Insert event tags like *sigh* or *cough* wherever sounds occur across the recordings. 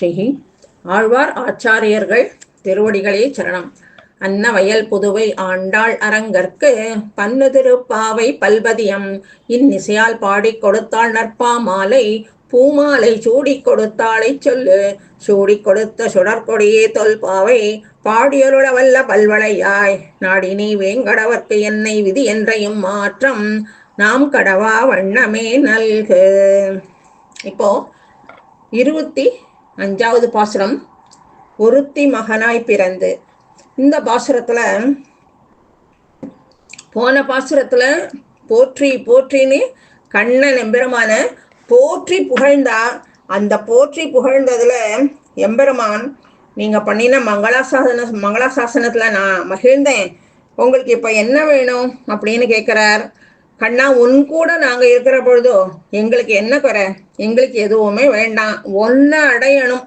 ஸ்ரீ ஆழ்வார் ஆச்சாரியர்கள் திருவடிகளே சரணம். அன்ன வயல் புதுவை ஆண்டாள் அரங்கற்கு பன்னு திருப்பாவை பல்பதியம் இந்நிசையால் பாடிக் கொடுத்தாள் நற்பா மாலை பூமாலை சூடிக் கொடுத்தாளை சொல்லு. சூடிக் கொடுத்த சுடற்கொடியே தொல்பாவை பாடியருள வல்ல பல்வளையாய். நாடினி வேங்கடவர்க்கு என்னை விதி என்றையும் மாற்றம் நாம் கடவா வண்ணமே நல்கு. இப்போ இருபத்தி அஞ்சாவது பாசுரம். ஒருத்தி மகனாய் பிறந்து. இந்த பாசுரத்துல போன பாசுரத்துல போற்றி போற்றின்னு கண்ணன் எம்பெருமான போற்றி புகழ்ந்தா அந்த போற்றி புகழ்ந்ததுல எம்பெருமான் நீங்க பண்ணின மங்களாசாசன மங்களாசாசனத்துல நான் மகிழ்ந்தேன். உங்களுக்கு இப்ப என்ன வேணும் அப்படின்னு கேட்கிறார் கண்ணா உன் கூட நாங்க இருக்கிற பொழுதோ எங்களுக்கு என்ன குறை? எங்களுக்கு எதுவுமே வேண்டாம். ஒன்ன அடையணும்.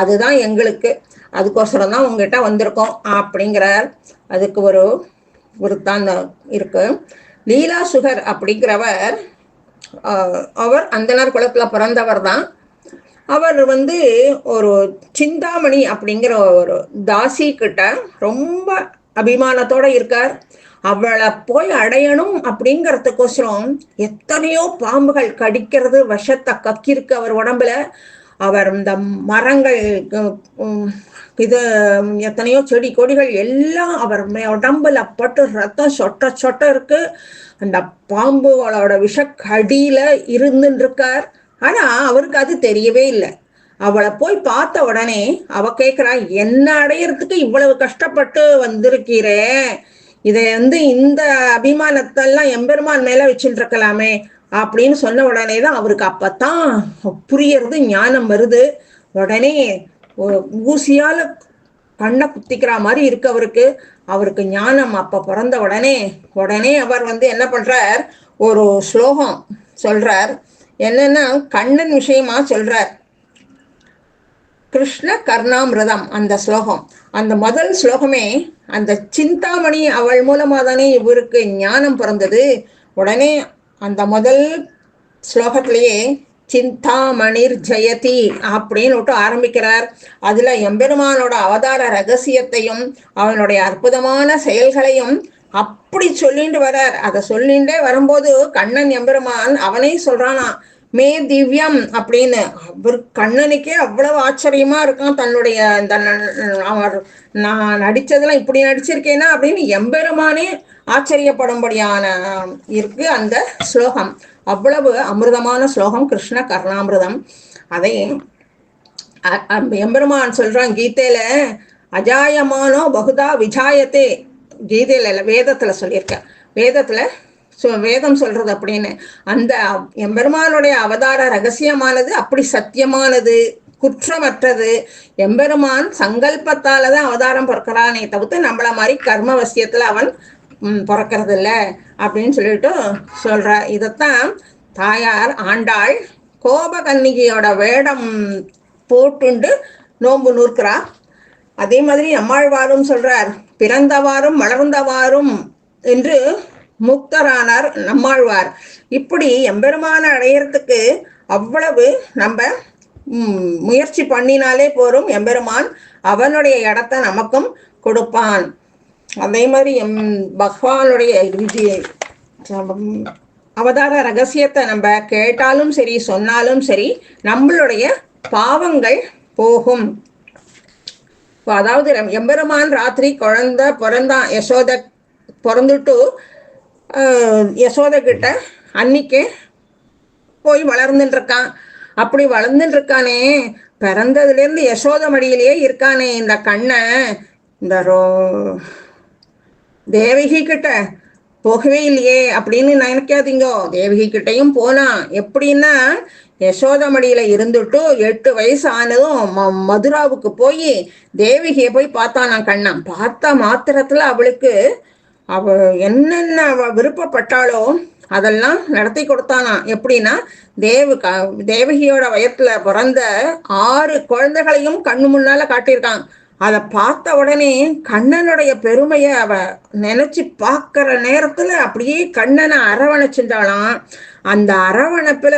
அதுதான் எங்களுக்கு. அதுக்கோசரம் தான் உங்ககிட்ட வந்திருக்கோம் அப்படிங்கிறார். அதுக்கு ஒரு விருத்தாந்தம் இருக்கு. லீலா சுகர் அப்படிங்கிறவர் அவர் அந்தனர் குளத்தில் பிறந்தவர் தான். அவர் வந்து ஒரு சிந்தாமணி அப்படிங்கிற ஒரு தாசி கிட்ட ரொம்ப அபிமானத்தோட இருக்கார். அவளை போய் அடையணும் அப்படிங்கறதுக்கோசரம் எத்தனையோ பாம்புகள் கடிக்கிறது விஷத்தை கக்கிருக்கு அவர் உடம்புல. அவர் இந்த மரங்கள் இது எத்தனையோ செடி கொடிகள் எல்லாம் அவர் உடம்புல பட்டு ரத்தம் சொட்ட சொட்ட இருக்கு. அந்த பாம்புகளோட விஷக்கடியில இருந்துட்டு இருக்கார் ஆனா அவருக்கு அது தெரியவே இல்லை. அவளை போய் பார்த்த உடனே அவ கேக்குறா என்ன அடையறதுக்கு இவ்வளவு கஷ்டப்பட்டு வந்திருக்கிறே? இதை வந்து இந்த அபிமானத்தெல்லாம் எம்பெருமான் மேல வச்சுட்டு இருக்கலாமே அப்படின்னு சொன்ன உடனே தான் அவருக்கு அப்பத்தான் புரியறது ஞானம் வருது. உடனே ஊசியால கண்ணை குத்திக்கிற மாதிரி இருக்கு அவருக்கு. அவருக்கு ஞானம் அப்ப பிறந்த உடனே உடனே அவர் வந்து என்ன பண்றார்? ஒரு ஸ்லோகம் சொல்றார். என்னன்னா கண்ணன் விஷயமா சொல்றார். கிருஷ்ண கர்ணாமிரதம் அந்த ஸ்லோகம். அந்த முதல் ஸ்லோகமே அந்த சிந்தாமணி அவள் மூலமாக தானே இவருக்கு ஞானம் பிறந்தது. உடனே அந்த முதல் ஸ்லோகத்திலேயே சிந்தாமணிர் ஜெயதி அப்படின்னு விட்டு ஆரம்பிக்கிறார். அதுல எம்பெருமானோட அவதார ரகசியத்தையும் அவனுடைய அற்புதமான செயல்களையும் அப்படி சொல்லிட்டு வரார். அதை சொல்லிண்டே வரும்போது கண்ணன் எம்பெருமான் அவனே சொல்றானா மே திவ்யம் அப்படின்னு. அவர் கண்ணனுக்கே அவ்வளவு ஆச்சரியமா இருக்கான் தன்னுடைய இந்த அவர் நான் நடிச்சதெல்லாம் இப்படி நடிச்சிருக்கேனா அப்படின்னு எம்பெருமானே ஆச்சரியப்படும்படியான இருக்கு அந்த ஸ்லோகம். அவ்வளவு அமிர்தமான ஸ்லோகம் கிருஷ்ண கர்ணாமிர்தம். அதை எம்பெருமான் சொல்றான் கீதையில அஜாயமானோ பகுதா விஜாயத்தே. கீதையில வேதத்துல சொல்லியிருக்கேன் வேதத்துல வேதம் சொல்றது அப்படின்னு. அந்த எம்பெருமானுடைய அவதார ரகசியமானது அப்படி சத்தியமானது குற்றமற்றது. எம்பெருமான் சங்கல்பத்தால தான் அவதாரம் பிறக்கிறானே தவிர்த்து நம்மள மாதிரி கர்ம வசியத்துல அவன் பிறக்கிறது இல்ல அப்படின்னு சொல்லிட்டு சொல்ற. இதைத்தான் தாயார் ஆண்டாள் கோபகன்னிகையோட வேடம் போட்டுண்டு நோன்பு நூற்கிறா. அதே மாதிரி நம்மாழ்வாரும் சொல்றார் பிறந்தவாறும் வளர்ந்தவாறும் என்று முக்தரானார் நம்மாழ்வார். இப்படி எம்பெருமான அடையறதுக்கு அவ்வளவு நம்ம முயற்சி பண்ணினாலே போரும் எம்பெருமான் அவனுடைய இடத்த நமக்கும் கொடுப்பான். அதே மாதிரி எம் பகவானுடைய அவதார ரகசியத்தை நம்ம கேட்டாலும் சரி சொன்னாலும் சரி நம்மளுடைய பாவங்கள் போகும். அதாவது எம்பெருமான் ராத்திரி குழந்தை பிறந்தான் யசோத பிறந்துட்டு ஆஹ், யசோத கிட்ட போய் வளர்ந்துட்டு இருக்கான் அப்படி வளர்ந்துட்டு இருக்கானே பிறந்ததுலேருந்து யசோத மடியிலேயே இருக்கானே இந்த கண்ணன் இந்த ரோ- தேவகி கிட்ட போகவே இல்லையே அப்படின்னு நினைக்காதீங்கோ. தேவகி கிட்டையும் போனான் எப்படின்னா யசோத மடியில இருந்துட்டு எட்டு வயசு ஆனதும் ம- மதுராவுக்கு போய் தேவகியை போய் பார்த்தானா கண்ணன் பார்த்த மாத்திரத்துல அவளுக்கு அவ என்னென்ன அவ விருப்பப்பட்டாலோ அதெல்லாம் நடத்தி கொடுத்தானா? எப்படின்னா தேவு க தேவகியோட வயத்துல பிறந்த ஆறு குழந்தைகளையும் கண்ணு முன்னால காட்டியிருக்கான். அதை பார்த்த உடனே கண்ணனுடைய பெருமையை அவ நினைச்சு பார்க்குற நேரத்துல அப்படியே கண்ணனை அரவணைச்சுட்டாளாம் அந்த அரவணைப்புல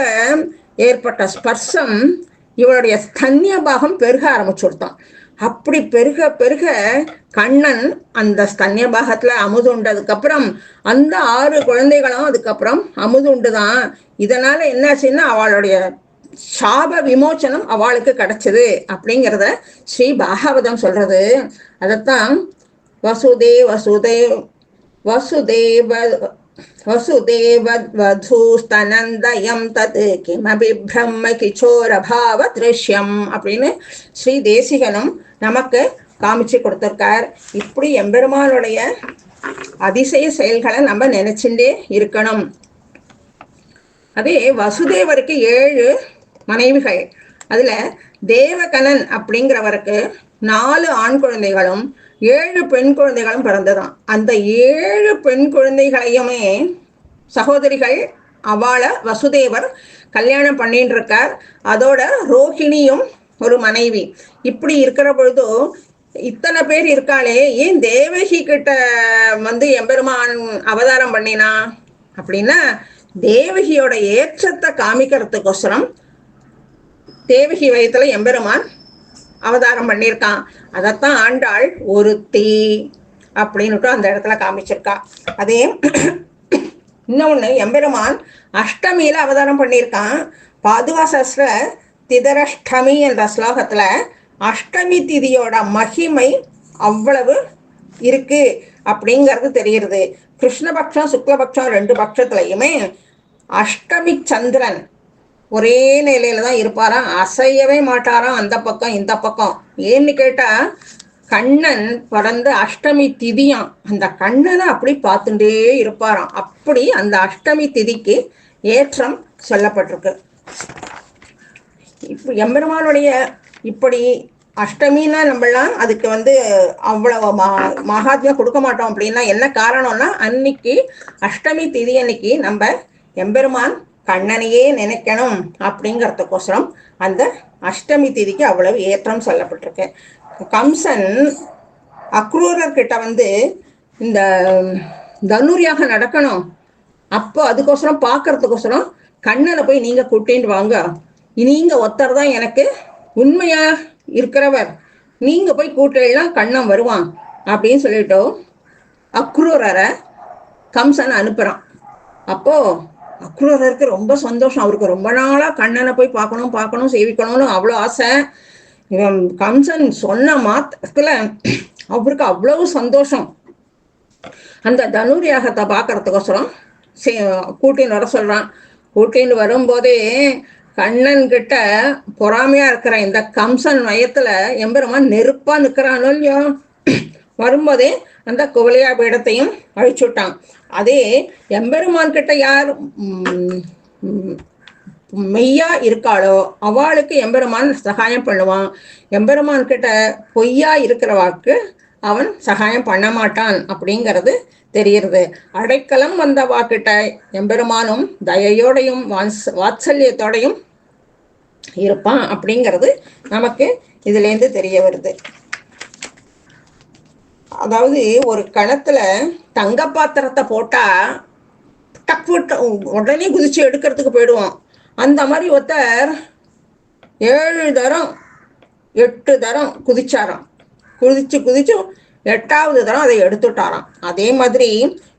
ஏற்பட்ட ஸ்பர்சம் இவளுடைய ஸ்தன்ய பாகம் பெருக ஆரம்பிச்சுடுத்தான் அப்படி பெருக பெருக கண்ணன் அந்த ஸ்தன்ய பாகத்துல அமுது உண்டதுக்கப்புறம் அந்த ஆறு குழந்தைகளும் அதுக்கப்புறம் அமுது உண்டுதான். இதனால என்னாச்சுன்னா அவளுடைய சாப விமோச்சனம் அவளுக்கு கிடைச்சது அப்படிங்கிறத ஸ்ரீ பாகவதம் சொல்றது. அதைத்தான் வசுதே வசுதே வசுதேவ வசுதேவத்வதூஸ்தனந்தயம் தத் கிமபி பிரம்ம கிச்சோரபாவ திருஷ்யம் அப்படின்னு ஸ்ரீ தேசிகனும் நமக்கு காமிச்சு கொடுத்துருக்கார். இப்படி எம்பெருமானுடைய அதிசய செயல்களை நம்ம நினைச்சுட்டே இருக்கணும். அதே வசுதேவருக்கு ஏழு மனைவிகள். அதுல தேவகனன் அப்படிங்கிறவருக்கு நாலு ஆண் குழந்தைகளும் ஏழு பெண் குழந்தைகளும் பிறந்ததாம். அந்த ஏழு பெண் குழந்தைகளையுமே சகோதரிகள் அவளை வசுதேவர் கல்யாணம் பண்ணிட்டு இருக்கார் அதோட ரோஹிணியும் ஒரு மனைவி. இப்படி இருக்கிற பொழுது இத்தனை பேர் இருக்காளே ஏன் தேவகி கிட்ட வந்து எம்பெருமான் அவதாரம் பண்ணினா? அப்படின்னா தேவகியோட ஏற்றத்தை காமிக்கிறதுக்கோசரம் தேவகி வயத்துல எம்பெருமான் அவதாரம் பண்ணியிருக்கான். அதைத்தான் ஆண்டாள் ஒருத்தி அப்படின்னுட்டு அந்த இடத்துல காமிச்சிருக்கா. அதே இன்னொன்று எம்பெருமான் அஷ்டமியில அவதாரம் பண்ணியிருக்கான். பாதுகாசஸ்ல திதரஷ்டமி என்ற ஸ்லோகத்துல அஷ்டமி திதியோட மகிமை அவ்வளவு இருக்கு அப்படிங்கிறது தெரிகிறது கிருஷ்ணபக்ஷம் சுக்லபக்ஷம் ரெண்டு பட்சத்துலையுமே அஷ்டமி சந்திரன் ஒரே நிலையில தான் இருப்பாராம். அசையவே மாட்டாராம் அந்த பக்கம் இந்த பக்கம். ஏன்னு கேட்டா கண்ணன் பிறந்த அஷ்டமி திதியாம். அந்த கண்ணனை அப்படி பார்த்துட்டே இருப்பாராம். அப்படி அந்த அஷ்டமி திதிக்கு ஏற்றம் சொல்லப்பட்டிருக்கு. இப்போ எம்பெருமானுடைய இப்படி அஷ்டமின்னா நம்மளாம் அதுக்கு வந்து அவ்வளவு மா மகாத்மியம் கொடுக்க மாட்டோம் அப்படின்னா என்ன காரணம்னா அன்னைக்கு அஷ்டமி திதி அன்னைக்கு நம்ம எம்பெருமான் கண்ணனையே நினைக்கணும் அப்படிங்கிறதுக்கோசரம் அந்த அஷ்டமி திதிக்கு அவ்வளவு ஏற்றம் சொல்லப்பட்டிருக்கு. கம்சன் அக்ரூரர்கிட்ட வந்து இந்த தனுரியாக நடக்கணும். அப்போ அதுக்கோசரம் பார்க்கறதுக்கோசரம் கண்ணனை போய் நீங்கள் கூட்டின்னு வாங்க. நீங்கள் ஒருத்தர் தான் எனக்கு உண்மையாக இருக்கிறவர். நீங்கள் போய் கூட்டலாம் கண்ணன் வருவான் அப்படின்னு சொல்லிட்டோம். அக்ரூரரை கம்சன் அனுப்புகிறான் அப்போ அக்ரூரருக்கு ரொம்ப சந்தோஷம். அவருக்கு ரொம்ப நாளா கண்ணனை போய் பார்க்கணும் பார்க்கணும் சேவிக்கணும்னு அவ்வளோ ஆசை. இவன் கம்சன் சொன்ன மாத்திரத்துல அவருக்கு அவ்வளவு சந்தோஷம். அந்த தனுர் யாகத்தை பார்க்கறதுக்கோசரம் சே கூட்டின்னு வர சொல்றான். கூட்டின்னு வரும்போதே கண்ணன் கிட்ட பொறாமையா இருக்கிற இந்த கம்சன் மயத்துல எம்பெருமான் நெருப்பா நிக்கிறானோ இல்லையோ? வரும்போதே அந்த குவலையா பீடத்தையும் அழிச்சுட்டான். அதே எம்பெருமான் கிட்ட யார் மெய்யா இருக்காளோ அவளுக்கு எம்பெருமான் சகாயம் பண்ணுவான். எம்பெருமான் கிட்ட பொய்யா இருக்கிறவாக்கு அவன் சகாயம் பண்ண மாட்டான் அப்படிங்கிறது தெரியுறது. அடைக்கலம் வந்த கிட்ட எம்பெருமானும் தயையோடையும் வான்ஸ் வாத்சல்யத்தோடையும் இருப்பான் அப்படிங்கிறது நமக்கு இதுலேருந்து தெரிய வருது. அதாவது ஒரு கணத்துல தங்க பாத்திரத்தை போட்டா டக்கு ட- உடனே குதிச்சு எடுக்கிறதுக்கு போயிடுவோம் அந்த மாதிரி ஒருத்தர் ஏழு தரம் எட்டு தரம் குதிச்சாராம். குதிச்சு குதிச்சு எட்டாவது தரம் அதை எடுத்துட்டாராம். அதே மாதிரி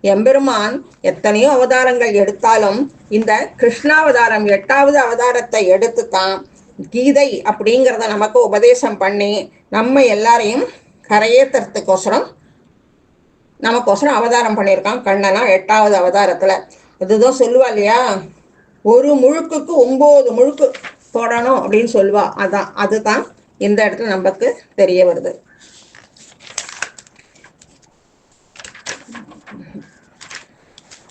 எம்பெருமான் எத்தனையோ அவதாரங்கள் எடுத்தாலும் இந்த கிருஷ்ணாவதாரம் எட்டாவது அவதாரத்தை எடுத்து தான் கீதை அப்படிங்கிறத நமக்கு உபதேசம் பண்ணி நம்ம எல்லாரையும் கரையேற்றுறதுக்கோசரம் நமக்கோசரம் அவதாரம் பண்ணியிருக்கான். கண்ணனா எட்டாவது அவதாரத்தில். இதுதான் சொல்லுவா இல்லையா? ஒரு முழுக்குக்கு ஒம்பது முழுக்கு போடணும் அப்படின்னு சொல்லுவா. அதான் அதுதான் இந்த இடத்துல நமக்கு தெரிய வருது.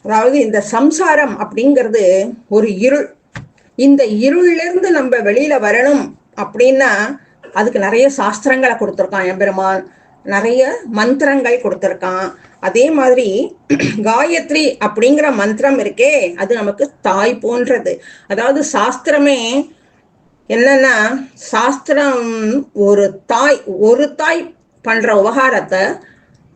அதாவது இந்த சம்சாரம் அப்படிங்கிறது ஒரு இருள். இந்த இருள்ல இருந்து நம்ம வெளியில வரணும் அப்படின்னா அதுக்கு நிறைய சாஸ்திரங்களை கொடுத்துருக்கான் எம்பெருமான். நிறைய மந்திரங்கள் கொடுத்துருக்கான். அதே மாதிரி *clears throat* காயத்ரி அப்படிங்கிற மந்திரம் இருக்கே அது நமக்கு தாய் போன்றது. அதாவது சாஸ்திரமே என்னன்னா சாஸ்திரம் ஒரு தாய் ஒரு தாய் பண்ற உபகாரத்தை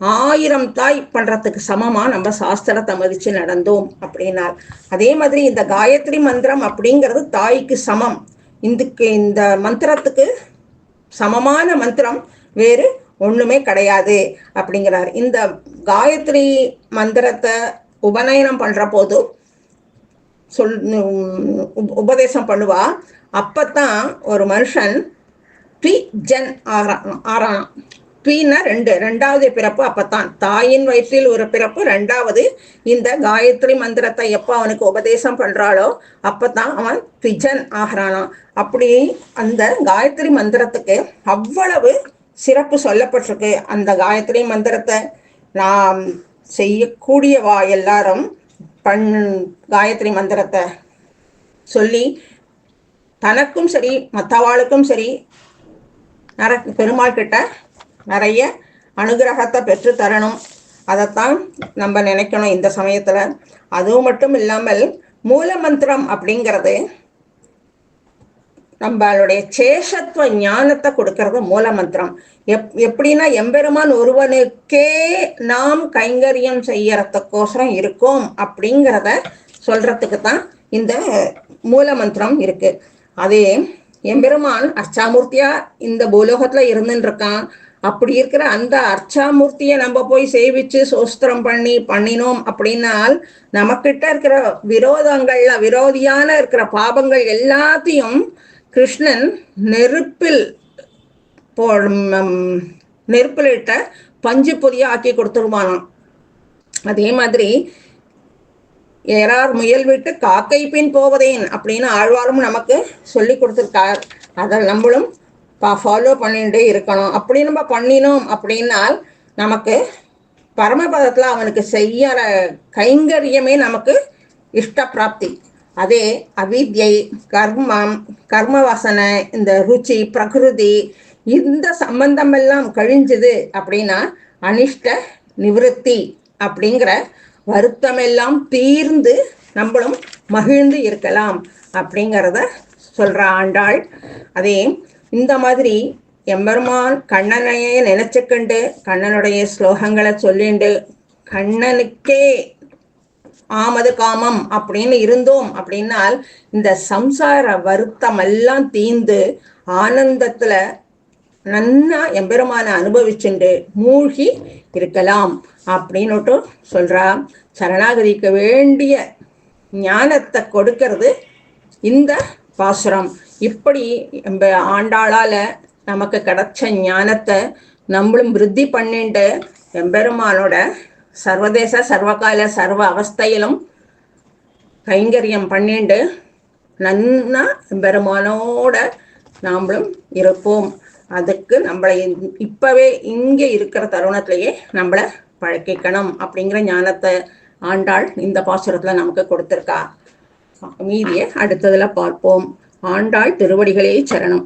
ஆயிரம் தாய் பண்றதுக்கு சமமா நம்ம சாஸ்திரத்தை மதிச்சு நடந்தோம் அப்படின்னார். அதே மாதிரி இந்த காயத்ரி மந்திரம் அப்படிங்கிறது தாய்க்கு சமம். இதுக்கு இந்த மந்திரத்துக்கு சமமான மந்திரம் வேறு ஒண்ணுமே கிடையாது அப்படிங்கிறார். இந்த காயத்ரி மந்திரத்தை உபநயனம் பண்ற போது சொல் உபதேசம் பண்ணுவா. அப்பத்தான் ஒரு மனுஷன் த்வி ஜென் ஆறான் ஆறான் த்வீனா ரெண்டு ரெண்டாவது பிறப்பு அப்பத்தான். தாயின் வயிற்றில் ஒரு பிறப்பு ரெண்டாவது இந்த காயத்ரி மந்திரத்தை எப்போ அவனுக்கு உபதேசம் பண்றாளோ அப்பதான் அவன் த்விஜன் ஆகிறானாம். அப்படி அந்த காயத்ரி மந்திரத்துக்கு அவ்வளவு சிறப்பு சொல்லப்பட்டிருக்கு. அந்த காயத்ரி மந்திரத்தை நாம் செய்யக்கூடியவா எல்லாரும் பண் காயத்ரி மந்திரத்தை சொல்லி தனக்கும் சரி மற்றவாளுக்கும் சரி நர பெருமாள் கிட்ட நிறைய அனுகிரகத்தை பெற்று தரணும் அதைத்தான் நம்ம நினைக்கணும் இந்த சமயத்துல. அதுவும் மட்டும் இல்லாமல் மூல மந்திரம் அப்படிங்கிறது நம்மளுடைய சேஷத்துவ ஞானத்தை கொடுக்கறது மூல மந்திரம். எப் எப்படின்னா எம்பெருமான் ஒருவனுக்கே நாம் கைங்கரியம் செய்யறதுக்கோசரம் இருக்கோம் அப்படிங்கிறத சொல்றதுக்கு தான் இந்த மூல மந்திரம் இருக்கு. அதே எம்பெருமான் அர்ச்சாமூர்த்தியா இந்த பூலோகத்துல இருந்துருக்கான் இருக்கான். அப்படி இருக்கிற அந்த அர்ச்சாமூர்த்தியை நம்ம போய் சேவிச்சு சோஸ்திரம் பண்ணி பண்ணினோம் அப்படின்னால் நமக்கிட்ட இருக்கிற விரோதங்கள்ல விரோதியான இருக்கிற பாபங்கள் எல்லாத்தையும் கிருஷ்ணன் நெருப்பில் போ நெருப்பிலிட்ட நெருப்பில் இட்ட பஞ்சு பொதியா ஆக்கி கொடுத்துருவானாம். அதே மாதிரி ஏறார் முயல் விட்டு காக்கை பின் போவதேன் அப்படின்னு ஆழ்வாரும் நமக்கு சொல்லி கொடுத்துருக்கார். அதை நம்மளும் ஃபாலோ பண்ணிட்டே இருக்கணும். அப்படி நம்ம பண்ணினோம் அப்படின்னால் நமக்கு பரமபதத்தில் அவனுக்கு செய்யற கைங்கரியமே நமக்கு இஷ்டப்பிராப்தி. அதே அவித்யை கர்மம் கர்ம வாசனை இந்த ருச்சி பிரகிருதி இந்த சம்பந்தம் எல்லாம் கழிஞ்சுது அப்படின்னா அனிஷ்ட நிவிருத்தி அப்படிங்கிற வருத்தமெல்லாம் தீர்ந்து நம்மளும் மகிழ்ந்து இருக்கலாம் அப்படிங்கிறத சொல்ற ஆண்டாள். அதே இந்த மாதிரி எம்பெருமான் கண்ணனையே நினைச்சுக்கண்டு கண்ணனுடைய ஸ்லோகங்களை சொல்லிண்டு கண்ணனுக்கே ஆமது காமம் அப்படின்னு இருந்தோம் அப்படின்னால் இந்த சம்சார வருத்தம் எல்லாம் தீந்து ஆனந்தத்துல நன்னா எம்பெருமான அனுபவிச்சுண்டு மூழ்கி இருக்கலாம் அப்படின்னுட்டு சொல்றா. சரணாகதிக்கு வேண்டிய ஞானத்தை கொடுக்கறது இந்த பாசுரம் இப்படி எம்ப ஆண்டாளால நமக்கு கிடைச்ச ஞானத்தை நம்மளும் விருத்தி பண்ணிட்டு எம்பெருமானோட சர்வதேச சர்வகால சர்வ அவஸ்தையிலும் கைங்கரியம் பண்ணிண்டு நன்னா எம்பெருமானோட நாமளும் இருப்போம். அதுக்கு நம்மளை இப்பவே இங்கே இருக்கிற தருணத்திலேயே நம்மளை பழக்கிக்கணும் அப்படிங்கிற ஞானத்தை ஆண்டாள் இந்த பாசுரத்தில் நமக்கு கொடுத்துருக்கா. மீதியை அடுத்ததுல பார்ப்போம். ஆண்டாள் திருவடிகளே சரணம்.